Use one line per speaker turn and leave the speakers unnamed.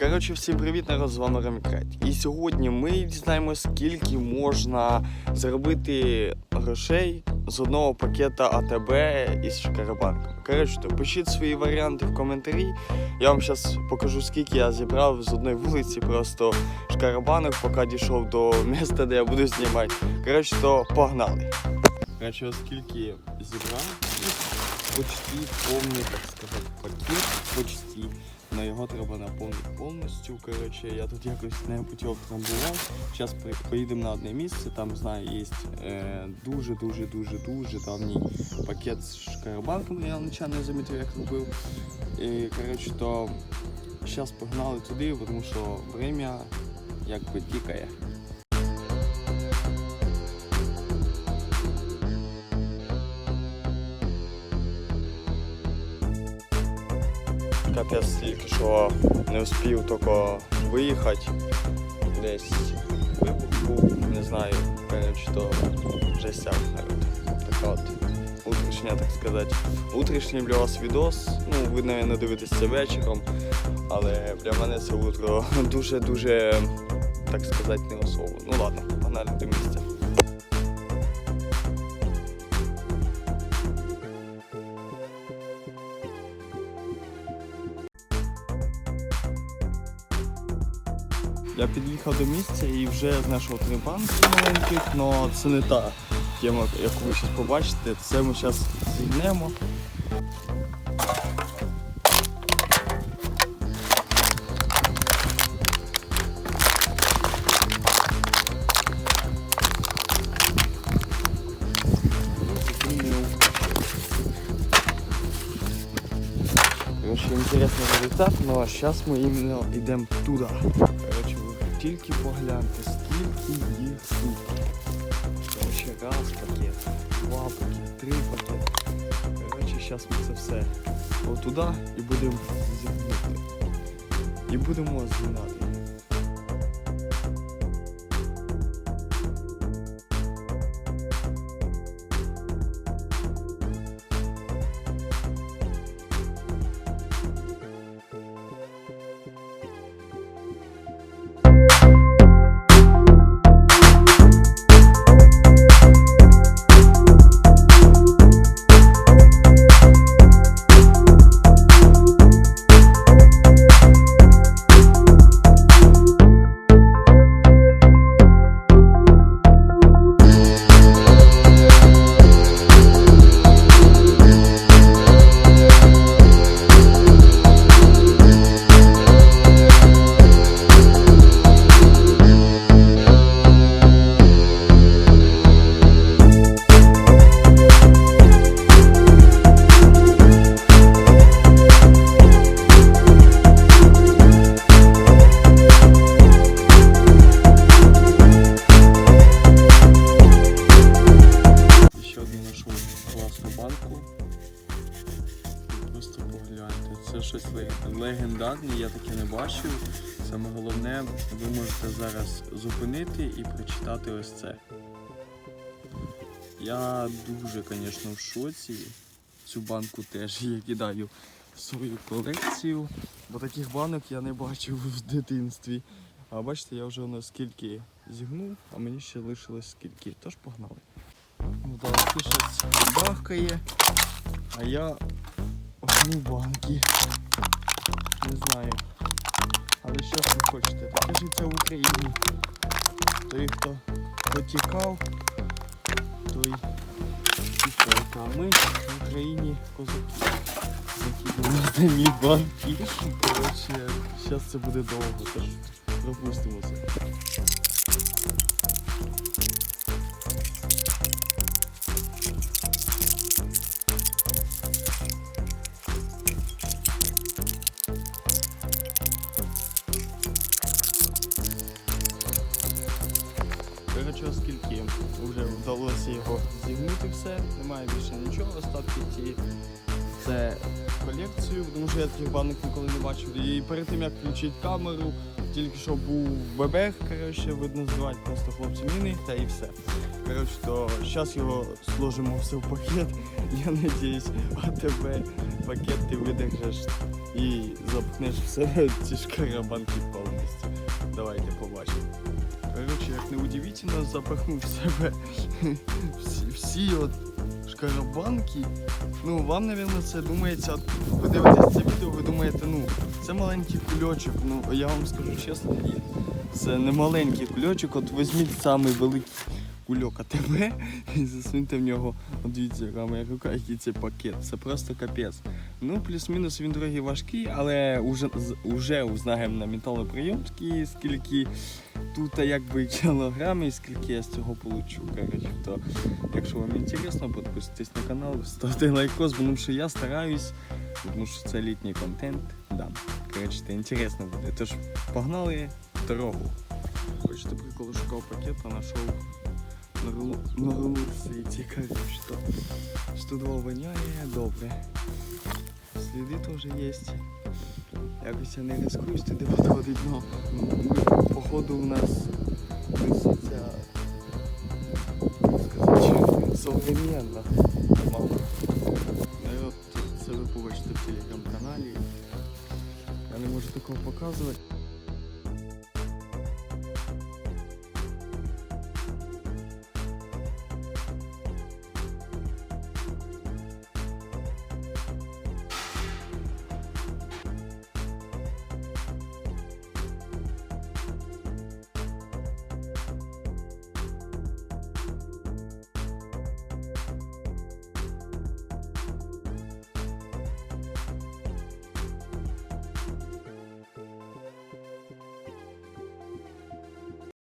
Коротше, всім привіт, народ, з вами Рамікрет. І сьогодні ми дізнаємося, скільки можна заробити грошей з одного пакета АТБ із Шкарабанком. Коротше, то пишіть свої варіанти в коментарі. Я вам зараз покажу, скільки я зібрав з одної вулиці, просто шкарабанок, поки дійшов до міста, де я буду знімати. Коротше, то погнали. Коротше, оскільки зібрав, почти повний, так сказати, пакет, почти. Но його треба наповнити повністю. Коротше, я тут якось не путів трамбував. Зараз поїдемо на одне місце, там знаю, є е, дуже дуже дуже дуже давній пакет з шкарабанком. Я нічого не замітив, як робив. І, коротше, то зараз погнали туди, тому що время якби тікає. Капець тільки що не успів тільки виїхати. Десь був, не знаю, коротше, то вже народ. Така от утрішня, так сказати. Утрішній для вас відос. Ну, ви, напевно, дивитесь це вечором. Але для мене це утро дуже-дуже, так сказати, не особо. Ну ладно, погнали до місця. Я під'їхав до місця і вже знайшов три банки маленьких, але це не та тема, яку ви зараз побачите. Це ми зараз зігнемо. Короче, интересный результат, но сейчас мы именно идем туда. Тільки погляньте, скільки їх тут. Короче, раз пакет, два пакет, три пакет. Короче, зараз ми це все отуда і будемо зігнути. І будемо згинати. Просто погляньте. Це щось легендарне, я таке не бачив. Саме головне, ви можете зараз зупинити і прочитати ось це. Я дуже, звісно, в шоці. Цю банку теж я кидаю в свою колекцію. Бо таких банок я не бачив в дитинстві. А бачите, я вже наскільки зігнув, а мені ще лишилось скільки. Тож погнали. Ну, да, щось бахкає, а я одну банки. Не знаю. Але що ви хочете? Таке ж це в Україні. Той, хто потікав, той тікав. А ми в Україні козаки. Закидали самі банки. Коротше, зараз це буде довго, тож пропустимо вже вдалося його зігнути все, немає більше нічого, остатки ці. Це колекцію, тому що я таких банок ніколи не бачив. І перед тим як включити камеру, тільки що був бебех, коротше, видно звати просто хлопці міни, та і все. Коротше, то зараз його сложимо все в пакет. Я надіюсь, АТБ пакет ти видержиш і запхнеш в себе ці шкарабанки повністю. Давайте побачимо. Коротше, як не удивительно, запахнув в себе всі, всі от шкарабанки. Ну, вам, мабуть, це думається, ви дивитесь це відео, ви думаєте, ну, це маленький кульочок. Ну, я вам скажу чесно, ні. Це не маленький кульочок, от візьміть самий великий кульок АТБ і засуньте в нього, от дивіться, яка моя рука, який це пакет. Це просто капець. Ну, плюс-мінус він трохи важкий, але уже, уже узнаємо на металоприйомській, скільки тут якби кілограмів, і скільки я з цього получу. Коротше, то якщо вам інтересно, підписуйтесь на канал, ставте лайкос, тому що я стараюсь, тому що це літній контент. Да. Коротше, це інтересно буде. Тож погнали в дорогу. Хочете приколу шукав пакета, знайшов на рулу, світі, коротше, то 102 воняє, добре. Сліди теж є. Якось я не рискую туди підходить, но ну, походу у нас виситься современно. Народ, це ви побачите в телеграм-каналі. Я не можу такого показувати.